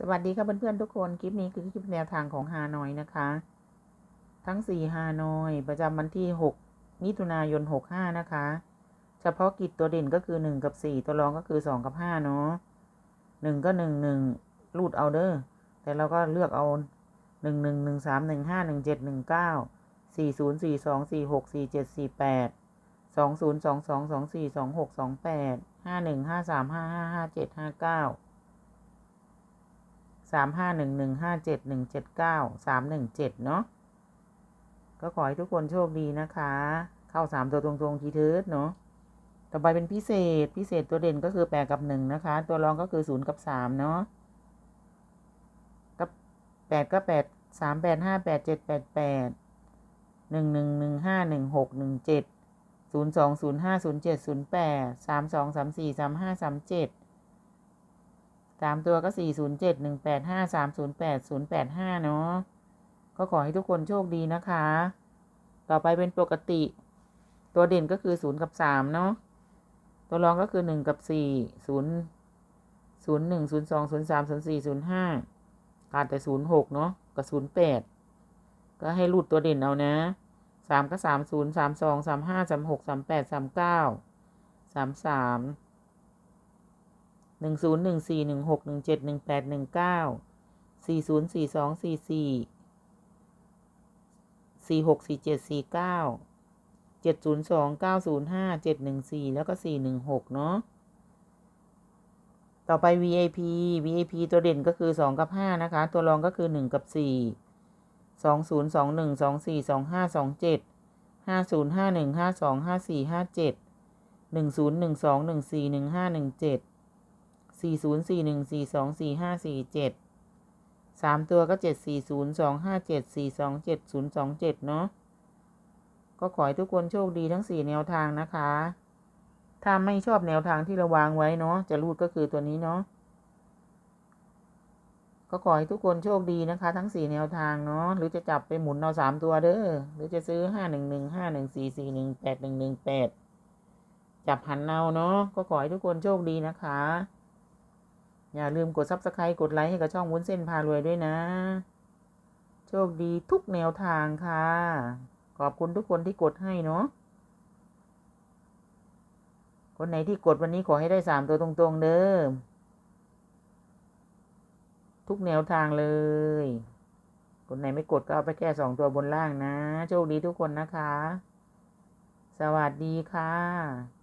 สวัสดีค่ะเพื่อนๆทุกคน คลิปนี้คือคลิปแนวทางของฮานอยนะคะ ทั้ง 4 ฮานอย ประจำวันที่ 6 มิถุนายน 65 นะคะ เฉพาะกิจตัวเด่นก็คือ 1 กับ 4 ตัวรองก็คือ 2 กับ 5 เนาะ1 ก็ 1 1 รูดเอาเด้อแต่เราก็เลือกเอา 1 1 1 3 1 5 1 7 1 9 4 0 4 2 4 6 4 7 4 8 2 0 2 2 2 4 2 6 2 8 5 1 5 3 5 5 5 7 5 9 สามห้าหนึ่งหนึ่งห้าเจ็ดหนึ่งเจ็ดเก้าสามหนึ่งเจ็ดเนาะก็ขอให้ทุกคนโชคดีนะคะ เข้าสามตัวตรงๆทีเทิร์ดเนาะต่อไปเป็นพิเศษพิเศษตัวเด่นก็คือแปดกับหนึ่งนะคะ ตัวรองก็คือศูนย์กับสามเนาะกับแปดก็แปดสามแปดห้าแปดเจ็ดแปดแปดหนึ่งหนึ่งหนึ่งห้าหนึ่งหกหนึ่งเจ็ดศูนย์สองศูนย์ห้าศูนย์เจ็ดศูนย์แปดสามสองสามสี่สามห้าสามเจ็ด สามตัวก็สี่ศูนย์เจ็ดหนึ่งแปดห้าสามศูนย์แปดศูนย์แปดห้าเนาะก็ขอให้ทุกคนโชคดีนะคะ ต่อไปเป็นปกติ ตัวเด่นก็คือศูนย์กับสามเนาะตัวรองก็คือหนึ่งกับสี่ศูนย์ศูนย์หนึ่งศูนย์สองศูนย์สามศูนย์สี่ศูนย์ห้าขาดแต่ศูนย์หกเนาะกับศูนย์แปดก็ให้รูดตัวเด่นเอานะสามก็สามศูนย์สามสองสามห้าสามหกสามแปดสามเก้าสามสาม หนึ่งศูนย์หนึ่งสี่หนึ่งหกหนึ่งเจ็ดหนึ่งแปดหนึ่งเก้าสี่ศูนย์สี่สองสี่สี่สี่หกสี่เจ็ดสี่เก้าเจ็ดศูนย์สองเก้าศูนย์ห้าเจ็ดหนึ่งสี่แล้วก็สี่หนึ่งหกเนาะต่อไป VIP VIP ตัวเด่นก็คือสองกับห้านะคะ ตัวรองก็คือหนึ่งกับสี่สองศูนย์สองหนึ่งสองสี่สองห้าสองเจ็ดห้าศูนย์ห้าหนึ่งห้าสองห้าสี่ห้าเจ็ดหนึ่งศูนย์หนึ่งสองหนึ่งสี่หนึ่งห้าหนึ่งเจ็ด สี่ศูนย์สี่หนึ่งสี่สองสี่ห้าสี่เจ็ดสามตัวก็เจ็ดสี่ศูนย์สองห้าเจ็ดสี่สองเจ็ดศูนย์สองเจ็ดเนาะก็ขอให้ทุกคนโชคดีทั้งสี่แนวทางนะคะ ถ้าไม่ชอบแนวทางที่เราวางไว้เนาะจะรูดก็คือตัวนี้เนาะก็ขอให้ทุกคนโชคดีนะคะ ทั้งสี่แนวทางเนาะหรือจะจับไปหมุนเอาสามตัวเด้อหรือจะซื้อห้าหนึ่งหนึ่งห้าหนึ่งสี่สี่หนึ่งแปดหนึ่งหนึ่งแปดจับหันเอาเนาะก็ขอให้ทุกคนโชคดีนะคะ อย่าลืมกด subscribe กดไลค์ให้กับช่องวุ้นเส้นพารวยด้วยนะ โชคดีทุกแนวทางค่ะ ขอบคุณทุกคนที่กดให้เนาะคนไหนที่กดวันนี้ขอให้ได้สามตัวตรงๆเด้อทุกแนวทางเลย คนไหนไม่กดก็เอาไปแค่สองตัวบนล่างนะ โชคดีทุกคนนะคะ สวัสดีค่ะ